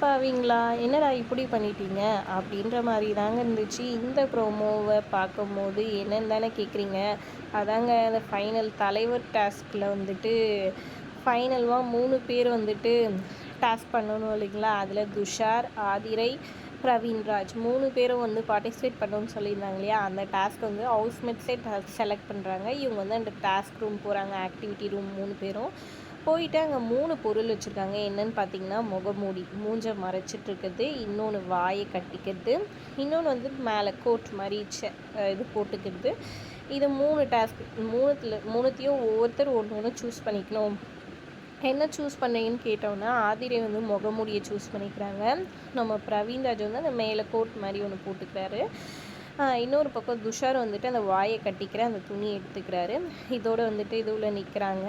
பாவிங்களா என்னடா இப்படி பண்ணிட்டீங்க? அப்படின்ற மாதிரி தாங்க இருந்துச்சு. இந்த ப்ரோமோவை பார்க்கும்போது என்னன்னு தானே கேட்குறீங்க அதாங்க அந்த ஃபைனல் தலைவர் டாஸ்கில் வந்துட்டு ஃபைனல்வாக மூணு பேர் வந்துட்டு டாஸ்க் பண்ணணும் இல்லைங்களா? அதில் துஷார் ஆதிரை பிரவீன்ராஜ் மூணு பேரும் வந்து பார்ட்டிசிபேட் பண்ணணும்னு சொல்லியிருந்தாங்க இல்லையா? அந்த டாஸ்க் வந்து ஹவுஸ்மேட்ஸே செலக்ட் பண்ணுறாங்க இவங்க வந்து அந்த டாஸ்க் ரூம் போகிறாங்க ஆக்டிவிட்டி ரூம் மூணு பேரும். போயிட்டு அங்கே மூணு பொருள் வச்சுருக்காங்க. என்னன்னு பார்த்தீங்கன்னா முகமூடி மூஞ்சை மறைச்சிட்டு இருக்கிறது இன்னொன்று வாயை கட்டிக்கிறது. இன்னொன்று வந்து மேலே கோட் மாதிரி இது போட்டுக்கிறது. இது மூணு டாஸ்க் மூணுத்தில் மூணுத்தையும் ஒவ்வொருத்தர் ஒன்று ஒன்று சூஸ் பண்ணிக்கணும். என்ன சூஸ் பண்ணீங்கன்னு கேட்டோம்னா ஆதிரை வந்து முகமூடியை சூஸ் பண்ணிக்கிறாங்க. நம்ம பிரவீன்ராஜ் வந்து அந்த மேலே கோட் மாதிரி ஒன்று போட்டுக்கிறாரு. இன்னொரு பக்கம் துஷார் வந்துட்டு அந்த வாயை கட்டிக்கிற அந்த துணி எடுத்துக்கிறாரு. இதோடு வந்துட்டு இதுவில் நிற்கிறாங்க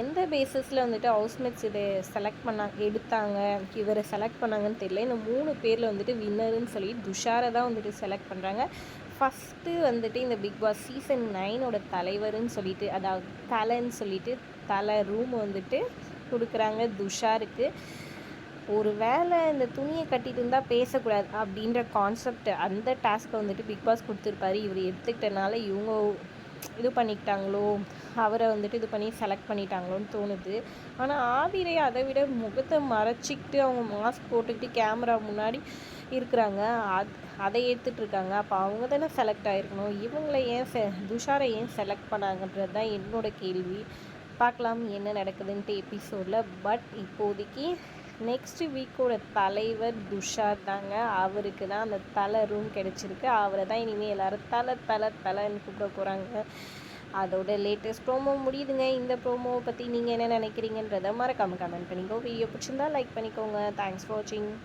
எந்த பேசிஸில் வந்துட்டு ஹவுஸ்மேட்ஸ் இதை செலக்ட் பண்ணாங்க எடுத்தாங்க இவரை செலக்ட் பண்ணாங்கன்னு தெரியல. இந்த மூணு பேரில் வந்துட்டு வின்னருன்னு சொல்லி துஷாரை தான் வந்துட்டு செலக்ட் பண்ணுறாங்க ஃபஸ்ட்டு வந்துட்டு இந்த பிக் பாஸ் சீசன் நைனோட தலைவர்னு சொல்லிட்டு அதாவது தலைன்னு சொல்லிட்டு தலை ரூம் வந்துட்டு கொடுக்குறாங்க துஷாருக்கு. ஒரு வேளை இந்த துணியை கட்டிட்டு இருந்தால் பேசக்கூடாது அப்படின்ற கான்செப்ட் அந்த டாஸ்க்கை வந்துட்டு பிக் பாஸ் கொடுத்துருப்பாரு. இவர் எடுத்துக்கிட்டனால இவங்க இது பண்ணிக்கிட்டாங்களோ அவரை வந்துட்டு இது பண்ணி செலக்ட் பண்ணிட்டாங்களோன்னு தோணுது. ஆனால் ஆவிரை அதை விட முகத்தை மறைச்சிக்கிட்டு அவங்க மாஸ்க் போட்டுக்கிட்டு கேமரா முன்னாடி இருக்கிறாங்க. அது அதை ஏற்றுட்ருக்காங்க அப்போ அவங்க தானே செலக்ட் ஆகிருக்கணும் இவங்களை ஏன் செ துஷாரை ஏன் செலக்ட் பண்ணாங்கன்றது தான் என்னோட கேள்வி. பார்க்கலாம் என்ன நடக்குதுன்ட்டு எபிசோடில் பட் இப்போதைக்கு நெக்ஸ்ட் வீக்கோட தலைவர் துஷார் தாங்க. அவருக்கு தான் அந்த தலை ரூம் கிடச்சிருக்கு. அவரை தான் இனிமேல் எல்லோரும் தலை தலை தலைன்னு கூப்பிட போகிறாங்க அதோட லேட்டஸ்ட் ப்ரோமோ முடியுதுங்க. இந்த ப்ரோமோவை பற்றி நீங்கள் என்ன நினைக்கிறீங்கன்றதை மறக்காமல் கமெண்ட் பண்ணிக்கோ வீடியோ பிடிச்சிருந்தா லைக் பண்ணிக்கோங்க. தேங்க்ஸ் ஃபார் வாட்சிங்